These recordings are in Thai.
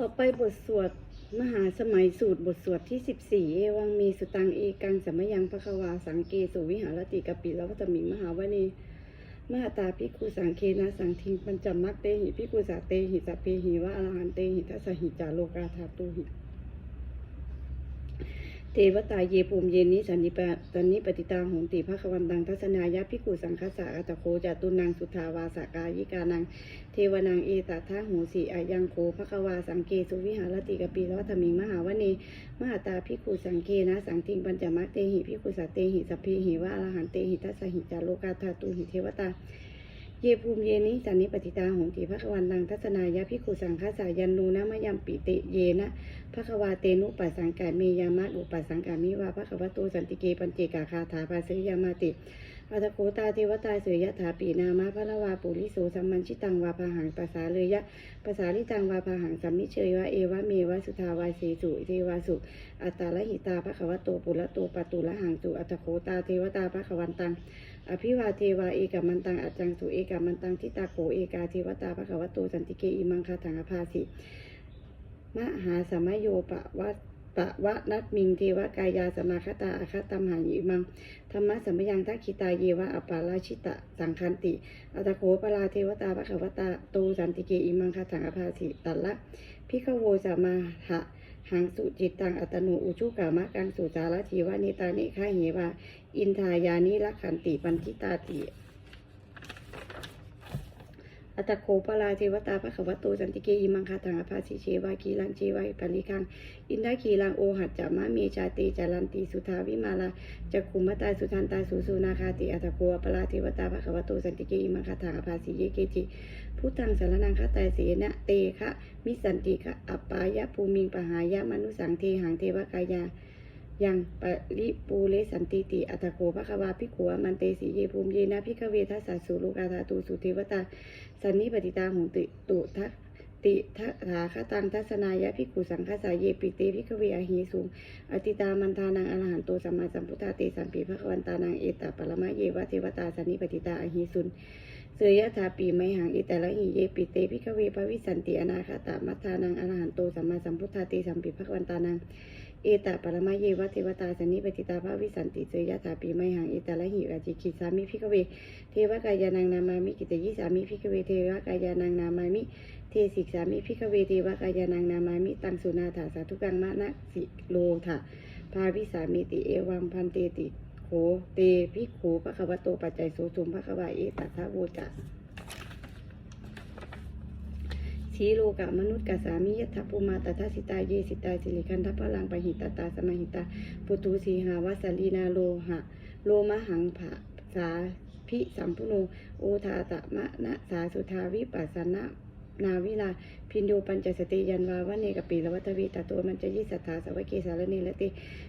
ต่อไปบทสวดมหาสมัยสูตรบทสวดที่สิบสี่เอวังมีสุตังเอกังสมยังพระควาสังเกสุวิหารติกปิแล้ววัตมิงมหาวณีมหาตาพิกุสังเคนะสังทิงปัญจมักเตหิพิกุสาเตหิสัพเพหิวะอรหันเตหิทัสสหิจาโลกาธาตุหิ เทวตาเยภูมิเยนิสันนิปะตันนิปติตาหงติภควันตังทัศนายะพิกุสังคสะอัตโคจตุนังสุทาวาสกายิกานัง เทวนังเอตทาหูสีอายังโคภควาสังเกสุวิหารติกปีลวัตมิงมหาวณีมหาตาพิกุสังเคนะสังทิงปัญจมัคเตหิพิกุสัตเตหิสัพเพหิวะอรหันเตหิทัสหิจาโลกาธาตุหิเทวตา เยภูมิเยนิสันนิปติตาหงติภควันลังทัศนายะพิกุสังคสายันนูนะมะยัมปิเตเยนะภควาเตนุปัสสังกาเมยามาอุปัสสังกามิวาภควโตสันติเกปัญเจกาคาถาภาสิยามาติ อัตโคตาเทวตาเสยยะถาปีนามาพระละวาปุริโสสัมมันชิตังวาพาหังภาษาเลยยะภาษาลิตังวาพาหังสัมมิเชยวะเอวะเมวะสุทาวาเสสุเทวาสุ อัตตาละหิตาภควโตปุระโตปตุละหังสุอัตโคตาเทวตาภควันตังอภิวาเทวาเอกามันตังอัจจังสุเอกามันตังทิตาโกเอกาเทวตาภควโตสันติเกอิมังคาถังอภาสิมหาสมโยปะวะ ปะวะนัตมิงเทวกายาสมาคตาอาคตัมหังอิมังธรรมะสัมมยังทักขิตาเยวะอปาราชิตะสังคันติอัตโขปลาเทวตาภควตาโตสันติเกอิมังคาถังอภาสิตัลละพิขโวสมาหะหังสุจิตตังอัตโนอุชุกามะกังสุจาระทีวานิตานิฆาเหวาอินทายานิรักขันติปันทิตาติ อัตโคปลาเทวตาภควโตสันติเกอิมังคาถังอภาสิเชวากีลังเชวาปริคังอินทาคีลังโอหัจจามะเมชาติจารันติสุทาวิมาลาจักขุมตาสุทันตาสุสุนาคาติอัตโคปลาเทวตาภควโตสันติเกอิมังคาถังอภาสิเยเกจิพุทธังสารนังคตายเสนะเตคะมิสันติคะอัปปายะภูมิงปหายะมนุสังเทหังเทวกายา ยังปริปูเลสันติติ อัตโขภควาภิขุอมันเตสีเยภูมิเยนะพิกเวทัสสะสุลูกาธาตูสุเทวตา สันนิปติตาหงติตุทักติทัถาคตังทัศนายะภิกขุสังฆสายเยปิเตภิกเวอหิสุงอติตามันทานังอรหันโตสัมมาสัมพุทธาเตสัมปีภควันตานังเอตตาปรมะเยวะเทวตาสันนิปติตาอหิสุนเสยยะถาปีไมหังอิแต่ละหิเยปิเตภิกเวภวิสันติอนาคตามัทานังอรหันโตสัมมาสัมพุทธาเตสัมปีภควันตานัง เอตาปรมาเยวะเทวตาสนิปติตาภาวิสันติเสยยะถาปีไมหังเอตาละหิราจิกิสามิพิกเว เทวกายานังนามามิกิตยิสามิพิกเวเทวกายานังนามามิ เทสิกสามิพิกเวเทวกายานังนามามิ ตังสุนาถาสาธุกังมะนะสิโลถาภาวิสามิติเอวังพันเตติโขเตภิกขูภควโตปัจจัยโสสุมภควาเอตัทธาโวจะ ชีโลกะมนุษย์กะสามิยทัพปุมาตถาสิตาเยสิตาสิริคันทัพพลังปหิตตาสมหิตาปุตุสีหาวาสลีนาโลหะ โลมหังภะสาพิสัมพุโนโอทาตะมะนะสาสุทาวิปัสสนะนาวิลาพินโยปัญจสติยันวาวะเนกปีละวัตวีตาตัวมันจะยิสัทธาสวะเกสารเนละเต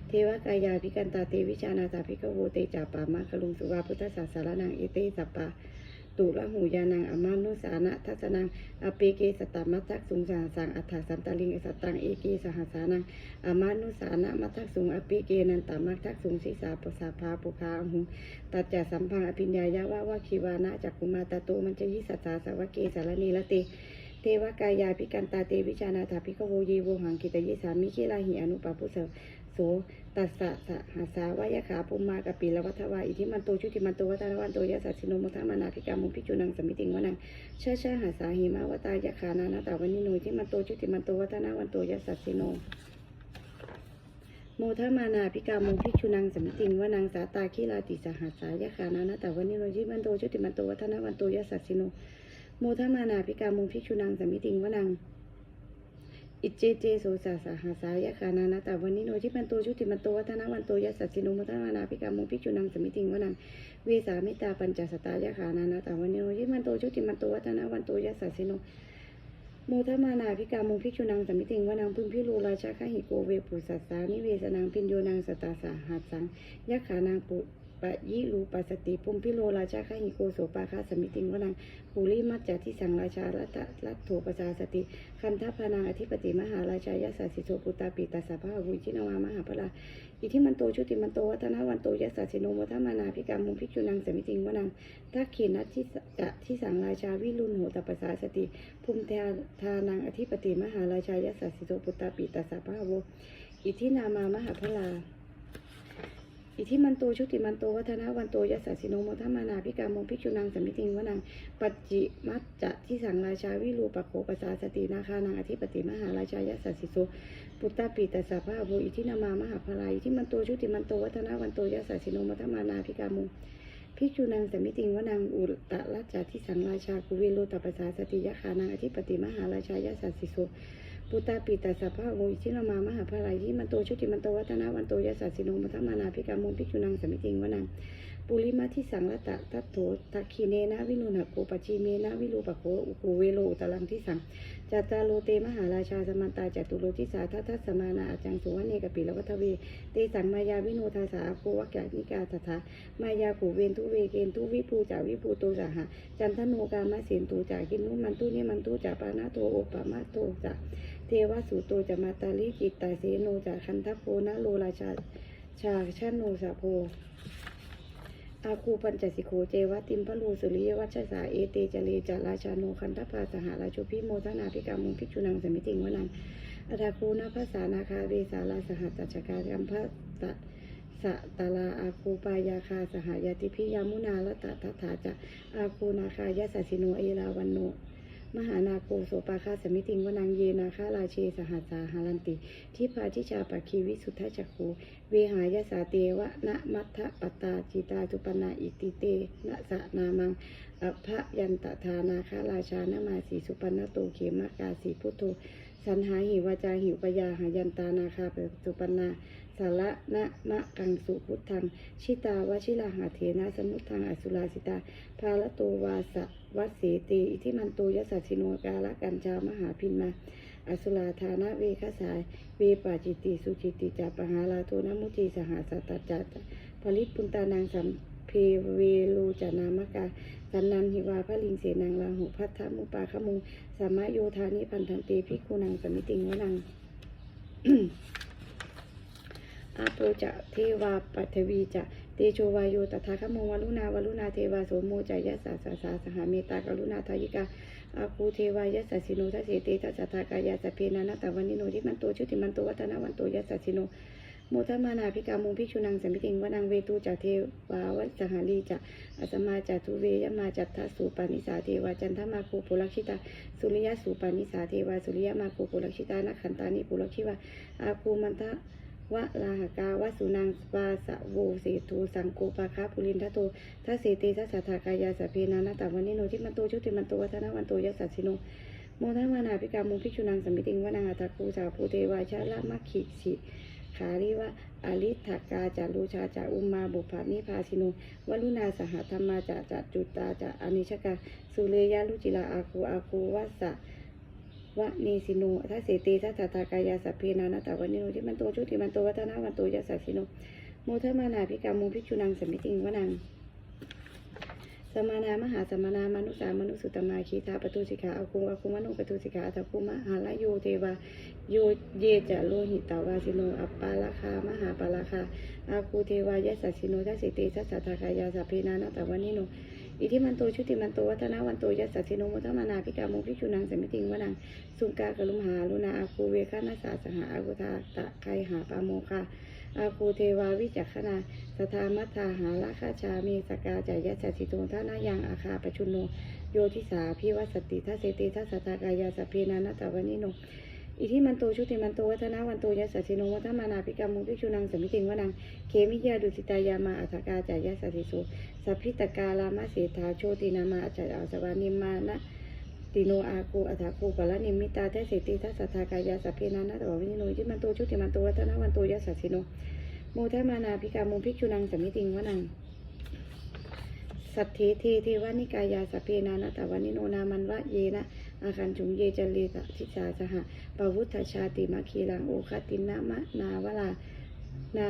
เทวกายาพิกันตาเตวิชานาตาพิกโวเตจาปามะคลุงสุวาพุทธศาสารนังเอเตสัปปา ตุละหูยานังอามานุสานะทัศนังอเปเกสตามัทักสุงสาสังอัฏฐสันตลิงสตังเอเกสหสานังอามานุสานะมัทักสุงอเปเกนันตามัทักสุงสิสาปสาภาปุคาอหุตัจจสัมพังอภิญญายะวะวะคีวานะจักกุมาตโตมันจะยิสัสสาสวะเกสารณีละเตเทวกายาพิกันตาเตวิชานาถาพิกโวเยโวหังกิตยิสามิขิลาหิอนุปาพุเส โสตัสสะสะหาสาวายขาปุมากปิลวัฏวาอิทิมันโตชุติมันโตวัตนวันโตยะสัสสิโนมุทามานาภิกามุพิจุนังสมิติงวนังเชาชาหาสาหิมาวตายะขานานาตาวันิโนทิมันโตชุติมันโตวัตนาวันโตยะสัสสิโนโมทมานาภิกามุพิชุนังสมิติงวนังสาตาคิลาติสหัสสายะขานานาตาวันิโนทิมันโตชุติมันโตวัตนาวันโตยะสัสสิโนโมทมานาภิกามุพิชุนังสมิติงวนัง อิจเจเจโสสาสาหาสายะคานานาตาวันนิโนทิมันโตชุติมันโตวัฒนาวันโตยัสสสินมุทามานาภิกามุภิจุนังสมิติงวนังเวสามิตาปัญจสตายะคานานาตาวันนิโนทิมันโตชุติมันโตวัฒนาวันโตยัสสสิโนโมทมานาภิกามุภิจุนังสมิติงวนังพึงพิรูราชาคหิโกเวปุสัสสานิเวสนังพินโยนังสตาสาหัสสังยะขานางปุ ปะยิรูปัสติปุมพิโลราชาคหิโกโสปาคาสมิติงวนังปุริมัจจที่สังราชารัตรัตโถปสาสติคันทัพพนังอธิปติมหาราชายสัสสิโสปุตตาปิตัสสะพะหุจินวามหาพลาอิทิมันโตชุติมันโตวัฒนวันโตยสัสสิโนมทมานาพิกามุงพิจุนังสมิติงวนังทักขีนัทที่จะที่สังราชาวิรุณโหตปสาสติภูมิเทาทานังอธิปติมหาราชายสัสสิโสปุตตาปิตัสสะพะโวอิทินามามหาพลา อิทิมันโตชุติมันโตวัฒนาวันโตยัสสะสิโนโมทมานาพิกามงพิกษุนังสัมิติงวนังปัจจิมัจจะที่สังราชาวิรูปโขปสาสตินาคานังอธิปติมหาราชายัสสสิโสปุตตาปิตัสสะพะโวอิทินามามหาพลายอิทิมันโตชุติมันโตวัฒนาวันโตยัสสะสิโนโมทมานาพิกามงพิกษุนังสมิติงวนังอุตตะราชาที่สังราชากุเวโลตปสสาสติยะคานังอธิปติมหาราชายัสสสิโส ปุตตาปิตัสสะภะโวอิชินามามหาภลายที่มันโตชุติมันโตวัฒนาวันโตยัสสิโนมัทมานาภิกามุงภิกษุนังสมิติงวนังปุริมาทิสังรัตะตัตโถทักขีเนนะวินุณโกปจีเมนะวิรูปโคอุโกเวโลอุตลังทิสังจัตตาโลเตมหาราชาสมันตาจัตุโลทิสาทัตทัสมานาอาจังสุวรเนกปิลวัทเวเตสังมายาวิโนทาสาโกวักกานิกาตถามายากูเวนทุเวเกนทุวิภูจาวิภูโตสหะจันทโนกามะเสนตูจากินุมันตุเนมันตุจาปานาโตโอปะมะโตจา เทวสุโตจะมาตาลิจิตตาเสโนจะคันทัพโพนะโลราชาชาชาโนสะโพอาคูปัญจสิโขเจวติมพะลูสุริยวัชสาเอเตจเลจาราชาโนคันทัพาสหราชุพิโมทนาภิกามุงภิกษุนังสมิติงวนังอัตาคูนาภาษานาคาเวสาลาสหัตตชกายัมพะตะสะตาลาอาคูปายาคาสหายติพิยามุนาละตะตถาจะอาคูนาคายะสัสิโนเอราวันโน มหานาโกโสปาคาสมิติงวนังเยนาคาราเชสหัสสาหารันติทิพาทิชาปะคีวิสุทธจักขูเวหายสาเตวะนะมัทธปตตาจิตาจุปนาอิติเตนะสะนามังอภยันตทานาคาราชานามาสีสุปนโตเขมกาสีพุทโธ สันหาหิวาจาหิวปยาหายันตานาคาเปสุปนาสาระนะมะกังสุพุทธังชิตาวชิลาหาเถนะสมุทังอสุลาสิตาภาลโตวาสะวัสเสติอิทิมันโตยสัสสิโนกาละกัญชามหาพินมาอสุลาธานะเวคสายเวปาจิตติสุจิตติจาปหาลาโทนมุติสหสัตตจัตผลิตปุนตานางสัม เพเวโลจานามกาสันนันหิวาพระลิงเสนางลาหุพัทธมุปาขมุงสามะโยธานิพันธันเตพิกุนังสมิติงวนังอาโปจะเทวาปัทวีจะเตโชวายโยตถาคโมวลุนาวลุนาเทวาโสโมจายะสาสาสาสหาเมตากรุณาทายิกาอาคูเทวายะสัสิโนทัสเสเตทัสสะทากายาสเพนานาตวันนิโนทิมันโตชุติมันโตวัฒนาวันโตยะสัสิโน โมทมานาภิกามุงพิชุนังสัมพิติงวนังเวตูจะเทวาวัสหาลีจะอัสมาจะทุเวยมาจัตถสูปานิสาเทวาจันทมาคูปุรักชิตาสุริยสูปานิสาเทวาสุริยมาคูปุรักชิตานักขันตานิปุรักชิวาอาคูมันทะวะลาหกาวะสุนังปาสะโวเสตูสังโกปาคาปุรินทะโตทัสเสติทัสสะทากายาสพเพนานาตาวันนิโนทิมันโตชุติมันโตวัฒนวันโตยัสสิโนโมทัมานาภิกามุงพิชุนังสัมิติงวนังอัตตะคูสาภูเทวาชาละมัคคิสิ ขาริวะอริทากาจารูชาจาอุมมาบุพานิพาสินุวลุนาสหธรรมาจาจัจุตาจาอนิชกาสุเลยาลุจิลาอาคูอาคูวัสสะวะนีสินุทัศเสติทัศทากายาสัพเพนานาตาวันนิโนที่มันโตชุติมันโตวัฒนาวันโตยัสสะสิโนโมทมานาพิกามุพิจุนังสมิติงวนัง สมานามหาสมานามนุสามนุสุตมาคีตาปตุสิกาอาคุอาคุมนุปตุสิกาอัตคุมหาลโยเทวาโยเยจะโลหิตาวาสิโนอัปปาลาคามหาปาลาคาอาคูเทวายสสสิโนทัสเสติทัสสะทากายาสัพเพนานาตะวันนิโน อิทิมันโตชุติมันโตวัฒนาวันโตยัสสะสิโนมุทมานาภิกามุภิกษุนังสมิติงวนังสุงกากลุมหาลุนาอาคูเวคานาสาสหาอากุทาตะไคหาปาโมคาอาคูเทวาวิจักขณาสทามัทธาหาราคาชามีสกาจายะสัสิโตท่านายังอาคาปชุนโนโยทิสาพิวัสสติทัสเติทัสสทากายาสเพนานาตาวนิโน อิทิมันโตชุติมันโตวัฒนาวันโตยัสสะสิโนวัฒมานาภิกามุภิกษุนังสมิติงวนังเคมิยาดุสิตายามาอัฏฐกาจายะสัสิโสสัพพิตกาลามะเสธาโชตินามาอาจาสวานิมานะติโนอากูอัฏฐาคูปะละนิมิตาเทเสติทัสสะทากายาสัพเพนานะตวาวินิโนจิมันโตชุติมันโตวัฒนาวันโตยัสสะสิโนโมทมานาภิกามุภิกษุนังสมิติงวนังสัทเทเทเทวานิกายาสัพเพนานะตวานิโนนามันวะเยนะ อาคันจุงเยจเลตทิสาสหะปวุฒชาติมะคีลังโอคตินะมะนาวลานา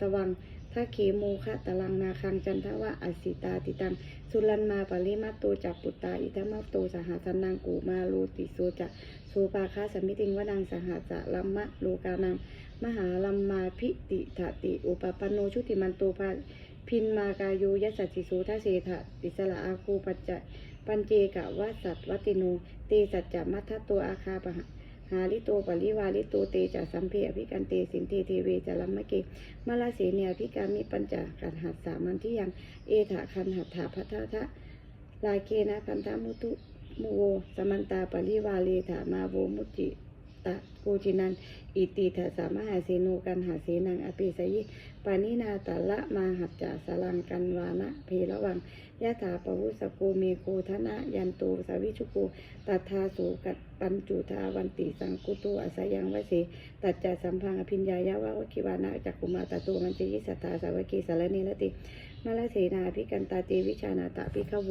สวังทัเขโมคะตะลังนาคังจันทวะอสิตาติตัง สุลันมาปริมาโตจักปุตตาอิทัมมัตโตสหสันนังกูมาโลติโสจะสูปาคาสมิติงวนังสหจะลัมมะโลกานังมหาลัมมาพิติถติ อุปปันโนชุติมันโตภาพินมากายุยัสสติโสทเสถะติสละอาคูปัจจ ปัญเจกะวัสัตวัติโน เตสัจจะมัทธตัวอาคาปะหาลิโตปริวาลิโตเตจะสัมเพอภิกันเตสินเทเทเวจะลัมมะเกมาลาเสเนียพิการมิปัญจกันหัสสามันที่ยังเอถะคันหัตถาพัทธะลาเคนะคันธมุตุมุโวสมันตาปริวาเลถามาโวมุจิะโกจินัน อิติถะสามหาเสโนกันหาเสนังอภิสยิปานินาตะละมาหัจจะสลังกันวานะเพระวังยะถาปวุสโกเมโคธนะยันโตสาวิชุโกตัทาสูกัดปัญจุทาวันติสังกุโตอาสยังวเสตัจจะสัมพังอภิญญายะวะวคิวานะจักกุมาตโตมันจยิสัทธาสาวกีสารเนรติมาลเสนาภิกันตาเตวิชานาตะภิกขโว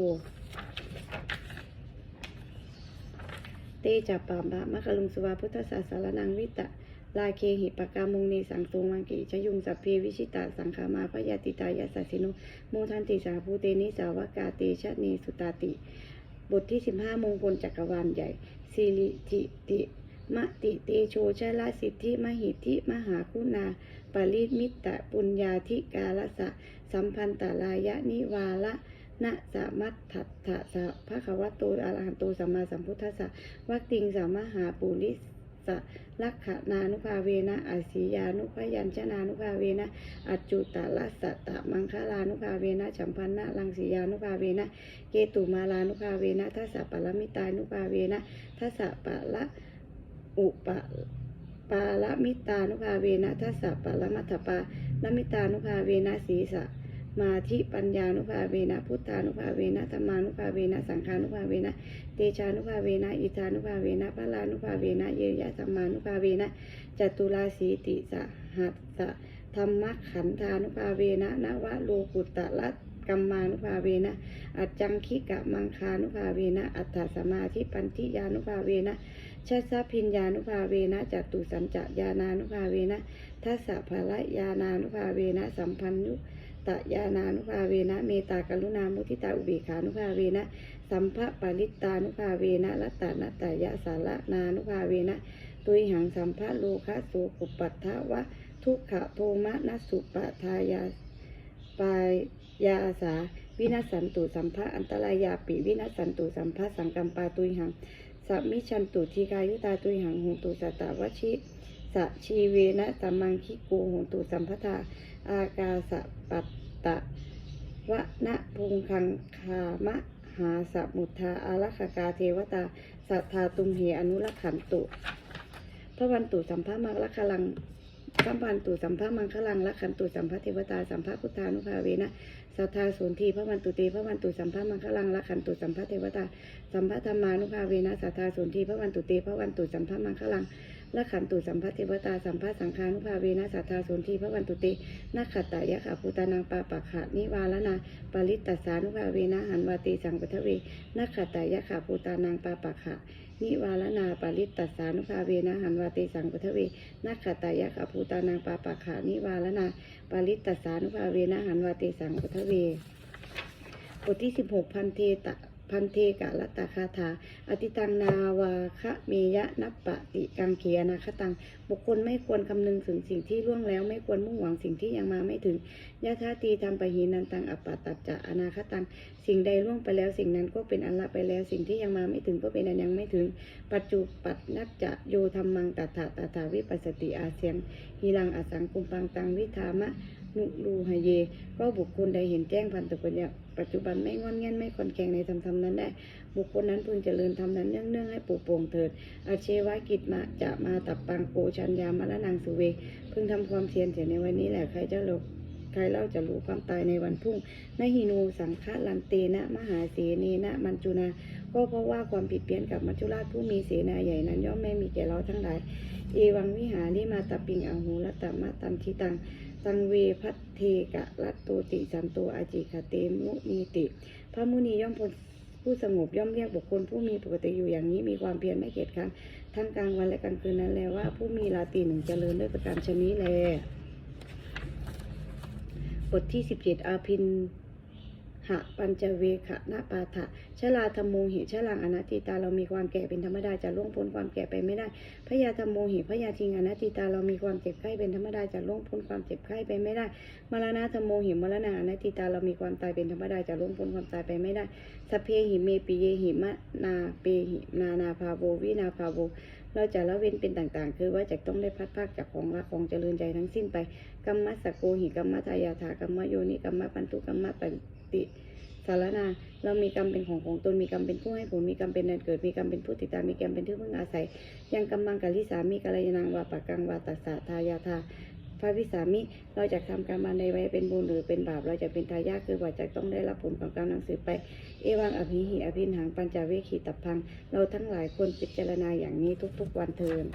ตจับปามบะมะคลุงสวาพุทธศาสารนังวิตะ ลาเคหิปกามงเนสังโตมังกิชยุงสัพเพวิชิตาสังขามาพยาติตายาสัสินุโมทันติสาภูเตนิสาวกาเตชะเนสุตาติ บทที่15มงคลจักรวาลใหญ่สิริทิติมะติเตโชชะละสิทธิมหิทธิมหาคุณาปริมิตตะปุญญาธิกาลสะ สัมพันตลายะนิวาละ นะสามัตถัตถะสะภะคะวะโตอะระหันโตสัมมาสัมพุทธัสสะวักติงสามหาปุริสะลักขณานุภาเวนะอาศิยานุพยัญชนานุภาเวนะอัจจุตลัสสตะมังคลานุภาเวนะฉัมพันนะลังสียานุภาเวนะเกตุมาลานุภาเวนะทัสสะปะละมิตานุภาเวนะทัสสะปะละอุปะปาละมิตานุภาเวนะทัสสะปะละมัทปาละมิตานุภาเวนะสีสะ มาธิปัญญานุภาเวนะพุทธานุภาเวนะธรรมานุภาเวนะสังฆานุภาเวนะเตชานุภาเวนะอิทานุภาเวนะพระลานุภาเวนะเยยะธรรมานุภาเวนะจตุราสีติสหัสสะธรรมขันธานุภาเวนะนวะโลกุตตะละกัมมานุภาเวนะ อัจจังคิกะมังคานุภาเวนะ อัตถสมาธิปันธิยานุภาเวนะชัสพิญญานุภาเวนะจตุสัญจญาณานุภาเวนะทัสสะภะละญาณานุภาเวนะ สัมพันยุ ตยานานุภาเวนะเมตตากรุณามุทิตาอุเบขานุภาเวนะสัมภปาริตานุภาเวนะรัตตานัตยะสาระนานุภาเวนะตุยหังสัมภะโลคะโสกุปปัทถวะทุกขโทมะนสุปะทายาปายยาอาสาวินัสสันตุสัมภะอันตรายาปิวินัสสันตุสัมภะสังกัมปาตุยหังสัมมิชันตุทีกายุตาตุยหังหงตุสัตตวชิสะชีเวนะสัมมังคิโกหงตุสัมภทาอากาสะปัต ตะวะนะพุงคังคามะหาสมุทธาอารักกาเทวตา สัทธาตุมเหอนุรักขันตุพระวันตุสัมภามังลักขลังสัมพันตุสัมภามังคลังลักขันตุสัมภเทวตาสัมภพุทธานุภาเวนะสัทธาสุนทีพระวันตุเตพระวันตุสัมภามังคลังลักขันตุสัมภเทวตาสัมภธรรมานุภาเวนะสัทธาสุนทีพระวันตุเตพระวันตุสัมภามังคลัง ละขันตุสัมภเทวตาสัมภาสังฆานุภาเวนะสัทธาสนทีพระวันตุเตนักขตตายะขาภูตานังปาปักขะนิวาลนาปริตตัสานุภาเวนะหันวาตีสังปทเวนักขตตายะขาภูตานังปาปักขะนิวาลนาปริตตัสานุภาเวนะหันวาตีสังปทเวนักขตตายะขาภูตานังปาปักขะนิวาลนาปริตตัสสานุภาเวนะหันวาตีสังปทเวบทที่สิบหกพันเทตะ พันเทกะละตาคาถา อติตังนาวาคะเมยะนัปปะติกังเขียนาคตัง บุคคลไม่ควรคำนึงถึงสิ่งที่ล่วงแล้ว ไม่ควรมุ่งหวังสิ่งที่ยังมาไม่ถึงยะธาตีทำปะหีนันตังอปปะตัจจะอนาคตัง สิ่งใดล่วงไปแล้ว สิ่งนั้นก็เป็นอันละไปแล้ว สิ่งที่ยังมาไม่ถึงก็เป็นอันยังไม่ถึง ปัจจุปัตนัจจะโยธรรมังตัถาตถาวิปัสสติอาเซียงฮีรังอสังคุมปังตังวิธามะ นุลูหเยก็บุคคลใดเห็นแจ้งพันตุปัญญาปัจจุบันไม่งอนแง่นไม่คอนแข็งในธรรมธรรมนั้นได้ บุคคลนั้นพึงเจริญธรรมนั้นเนื่องเนื่องให้ปูโปร่งเถิดอาเชวะกิจมาจะมาตับปังโกชัญญามะละนางสุเว พึงทำความเพียรเสียในวันนี้แหละใครจะหลบใครเล่าจะรู้ความตายในวันพุ่งนหินูสังฆลันเตนะ มหาเสเนนะมัญจุนาก็เพราะว่าความผิดเพี้ยนกับมัจจุราชผู้มีเสนาใหญ่นั้นย่อมไม่มีแก่เราทั้งหลาย เอวังวิหาริมาตปิงอาหูรัตตมะตันทิตัง สังเวพัทเทกะรัตโตติสันโตอาจิคเตมุนีติ พระมุนีย่อมพ้นผู้สงบย่อมเรียกบุคคลผู้มีปกติอยู่อย่างนี้มีความเพียรไม่เกียจคร้านทั้งกลางวันและกลางคืนนั้นแลว่าผู้มีราตรีหนึ่งเจริญด้วยประการชนี้แลบทที่สิบเจ็ดอาพิน หะปัญจเวขะนาปาถะชลาธรรมโมหิชลังอนัตติตาเรามีความแก่เป็นธรรมดาจะล่วงพ้นความแก่ไปไม่ได้พยาธรรมโมหิพยาทิงอนัตติตาเรามีความเจ็บไข้เป็นธรรมดาจะล่วงพ้นความเจ็บไข้ไปไม่ได้ มรณะธรรมโมหิมรณะอนัตติตาเรามีความตายเป็นธรรมดาจะล่วงพ้นความตายไปไม่ได้สัพเพหิเมปิเยหิมะนาเปหินานาภาโววินาภาโวเราจะละเว้นเป็นต่างๆ คือว่าจะต้องได้พัดภาคจากของรักของเจริญใจทั้งสิ้นไป กรรมะสกโกหิกรรมะทายาทากรรมะโยนิกรรมะปันตุกรรมะป ฏิสารนาเรามีกรรมเป็นของของตนมีกรรมเป็นผู้ให้ผลมีกรรมเป็นแดนเกิด มีกรรมเป็นผู้ติดตามมีกรรมเป็นที่พึ่งอาศัย ยังกรรมังกะลิสามีกัลยาณังวาปะกังวาตัสสะทายาทาพระวิสามิ เราจะทำกรรมอันใดไว้เป็นบุญหรือเป็นบาป เราจะเป็นทายาทคือว่าจะต้องได้รับผลของกรรมนังสือไป เอวังอภิหิอภินหังปัญจเวคีตับพัง เราทั้งหลายควรพิจารณาอย่างนี้ทุกๆวันเทิน